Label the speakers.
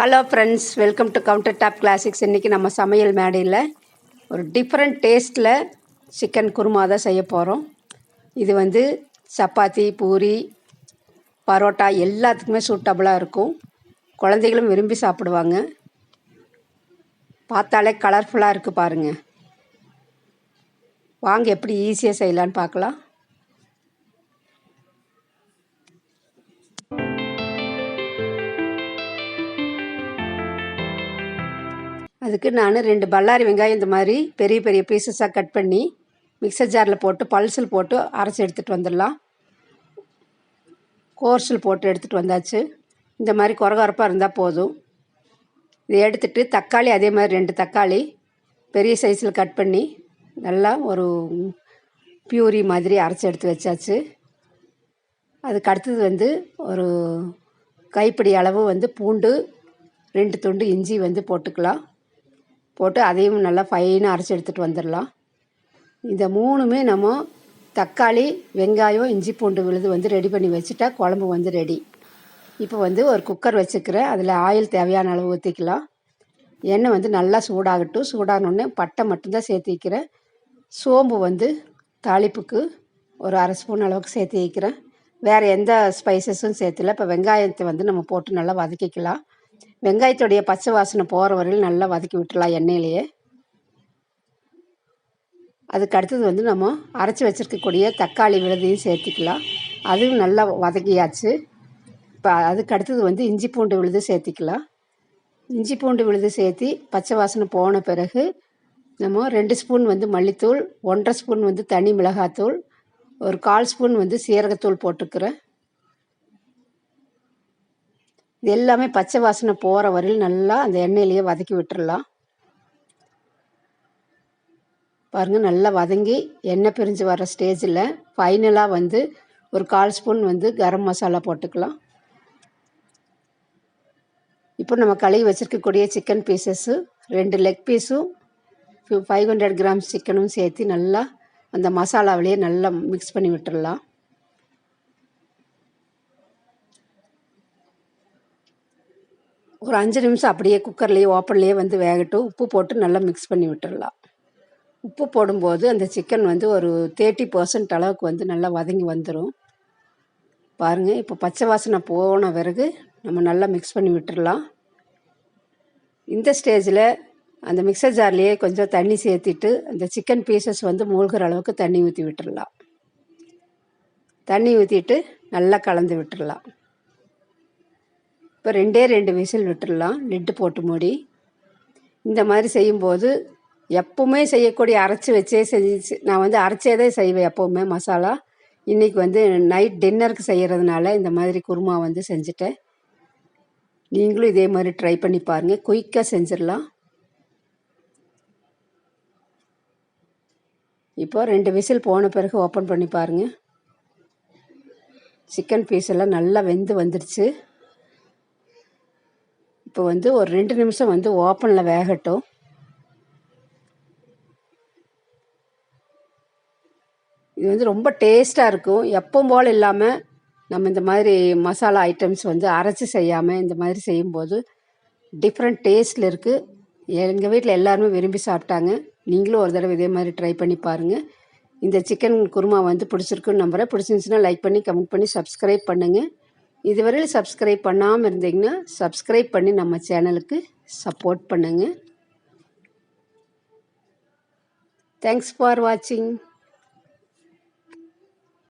Speaker 1: Hello friends welcome to countertop classics இன்றைக்கி நம்ம சமையல் மேடையில் ஒரு டிஃப்ரெண்ட் டேஸ்ட்டில் சிக்கன் குருமா தான் செய்ய போகிறோம் இது வந்து சப்பாத்தி பூரி பரோட்டா எல்லாத்துக்குமே சூட்டபுளாக இருக்கும். குழந்தைகளும் விரும்பி சாப்பிடுவாங்க. பார்த்தாலே கலர்ஃபுல்லாக இருக்குது பாருங்கள் வாங்க எப்படி ஈஸியாக செய்யலான்னு பார்க்கலாம். அதுக்கு நான் ரெண்டு பல்லாரி வெங்காயம் இந்த மாதிரி பெரிய பெரிய பீசஸாக கட் பண்ணி மிக்சர் ஜாரில் போட்டு பல்சில் போட்டு அரைச்சி எடுத்துகிட்டு வந்துடலாம். கோர்ஸில் போட்டு எடுத்துகிட்டு வந்தாச்சு. இந்த மாதிரி குறகுறப்பாக இருந்தால் போதும். இதை எடுத்துகிட்டு தக்காளி அதே மாதிரி ரெண்டு தக்காளி பெரிய சைஸில் கட் பண்ணி நல்லா ஒரு பியூரி மாதிரி அரைச்சி எடுத்து வச்சாச்சு. அதுக்கு அடுத்தது வந்து ஒரு கைப்பிடி அளவு வந்து பூண்டு ரெண்டு துண்டு இஞ்சி வந்து போட்டுக்கலாம். போட்டு அதையும் நல்லா ஃபைனாக அரைச்சி எடுத்துகிட்டு வந்துடலாம். இந்த மூணுமே நம்ம தக்காளி வெங்காயம் இஞ்சி பூண்டு விழுது வந்து ரெடி பண்ணி வச்சுட்டா குழம்பு வந்து ரெடி இப்போ வந்து ஒரு குக்கர் வச்சுக்கிறேன். அதில் ஆயில் தேவையான அளவு ஊற்றிக்கலாம் எண்ணெய் வந்து நல்லா சூடாகட்டும். சூடானோடனே பட்டை மட்டும்தான் சேர்த்து வைக்கிறேன். சோம்பு வந்து தாளிப்புக்கு ஒரு அரை ஸ்பூன் அளவுக்கு சேர்த்து வைக்கிறேன். வேறு எந்த ஸ்பைசஸும் சேர்த்துல இப்போ வெங்காயத்தை வந்து நம்ம போட்டு நல்லா வதக்கிக்கலாம். வெங்காயத்துடைய பச்சை வாசனை போகிற வரையில் நல்லா வதக்கி விட்டுடலாம் எண்ணெயிலேயே. அதுக்கு அடுத்தது வந்து நம்ம அரைச்சி வச்சுருக்கக்கூடிய தக்காளி விழுதையும் சேர்த்திக்கலாம். அதுவும் நல்லா வதக்கியாச்சு. இப்போ அதுக்கு அடுத்தது வந்து இஞ்சி பூண்டு விழுது சேர்த்திக்கலாம். இஞ்சி பூண்டு விழுது சேர்த்தி பச்சை வாசனை போன பிறகு நம்ம ரெண்டு ஸ்பூன் வந்து மல்லித்தூள் ஒன்றரை ஸ்பூன் வந்து தனி மிளகாத்தூள் ஒரு கால் ஸ்பூன் வந்து சீரகத்தூள் போட்டுக்கிறேன். இது எல்லாமே பச்சை வாசனை போகிற வரையில் நல்லா அந்த எண்ணெயிலேயே வதக்கி விட்டுடலாம் பாருங்கள் நல்லா வதங்கி எண்ணெய் பிரிஞ்சு வர ஸ்டேஜில் ஃபைனலாக வந்து ஒரு கால் ஸ்பூன் வந்து கரம் மசாலா போட்டுக்கலாம். இப்போ நம்ம கழுவி வச்சுருக்கக்கூடிய சிக்கன் பீசஸ்ஸு ரெண்டு லெக் பீஸும் ஃபைவ் ஹண்ட்ரட் கிராம்ஸ் சிக்கனும் சேர்த்து நல்லா அந்த மசாலாவிலேயே நல்லா மிக்ஸ் பண்ணி விட்டுடலாம் ஒரு அஞ்சு நிமிஷம் அப்படியே குக்கர்லேயே ஓப்பன்லேயே வந்து வேகட்டும். உப்பு போட்டு நல்லா மிக்ஸ் பண்ணி விட்டுடலாம் உப்பு போடும்போது அந்த சிக்கன் வந்து ஒரு தேர்ட்டி பர்சன்ட் அளவுக்கு வந்து நல்லா வதங்கி வந்துடும் பாருங்கள் இப்போ பச்சை வாசனை போன பிறகு நம்ம நல்லா மிக்ஸ் பண்ணி விட்டுடலாம் இந்த ஸ்டேஜில் அந்த மிக்சர் ஜார்லேயே கொஞ்சம் தண்ணி சேர்த்திட்டு அந்த சிக்கன் பீசஸ் வந்து மூழ்கிற அளவுக்கு தண்ணி ஊற்றி விட்டுடலாம் தண்ணி ஊற்றிட்டு நல்லா கலந்து விட்டுடலாம் இப்போ ரெண்டே ரெண்டு விசில் விட்டுடலாம் லிட்டு போட்டு மூடி. இந்த மாதிரி செய்யும்போது எப்பவுமே செய்யக்கூடிய அரைச்சி வச்சே செஞ்சு நான் வந்து அரைச்சே தான் செய்வேன் எப்போவுமே மசாலா. இன்றைக்கி வந்து நைட் டின்னருக்கு செய்கிறதுனால இந்த மாதிரி குருமா வந்து செஞ்சுட்டேன். நீங்களும் இதே மாதிரி ட்ரை பண்ணி பாருங்கள் குயிக்காக செஞ்சிடலாம். இப்போ ரெண்டு விசில் போன பிறகு ஓப்பன் பண்ணி பாருங்கள் சிக்கன் பீஸ் எல்லாம் நல்லா வெந்து வந்துடுச்சு. இப்போ வந்து ஒரு ரெண்டு நிமிஷம் வந்து ஓப்பனில் வேகட்டும். இது வந்து ரொம்ப டேஸ்ட்டாக இருக்கும். எப்பவும் போல் இல்லாமல் நம்ம இந்த மாதிரி மசாலா ஐட்டம்ஸ் வந்து அரைச்சி செய்யாமல் இந்த மாதிரி செய்யும்போது டிஃப்ரெண்ட் டேஸ்ட்டில் இருக்குது எங்கள் வீட்டில் எல்லாருமே விரும்பி சாப்பிட்டாங்க. நீங்களும் ஒரு தடவை இதே மாதிரி ட்ரை பண்ணி பாருங்கள் இந்த சிக்கன் குருமா வந்து பிடிச்சிருக்குன்னு நம்புகிறேன் பிடிச்சிருந்துச்சுன்னா லைக் பண்ணி கமெண்ட் பண்ணி சப்ஸ்கிரைப் பண்ணுங்கள் இதுவரையில் சப்ஸ்கிரைப் பண்ணாமல் இருந்தீங்கன்னா சப்ஸ்கிரைப் பண்ணி நம்ம சேனலுக்கு சப்போர்ட் பண்ணுங்கள் தேங்க்ஸ் ஃபார் வாட்சிங்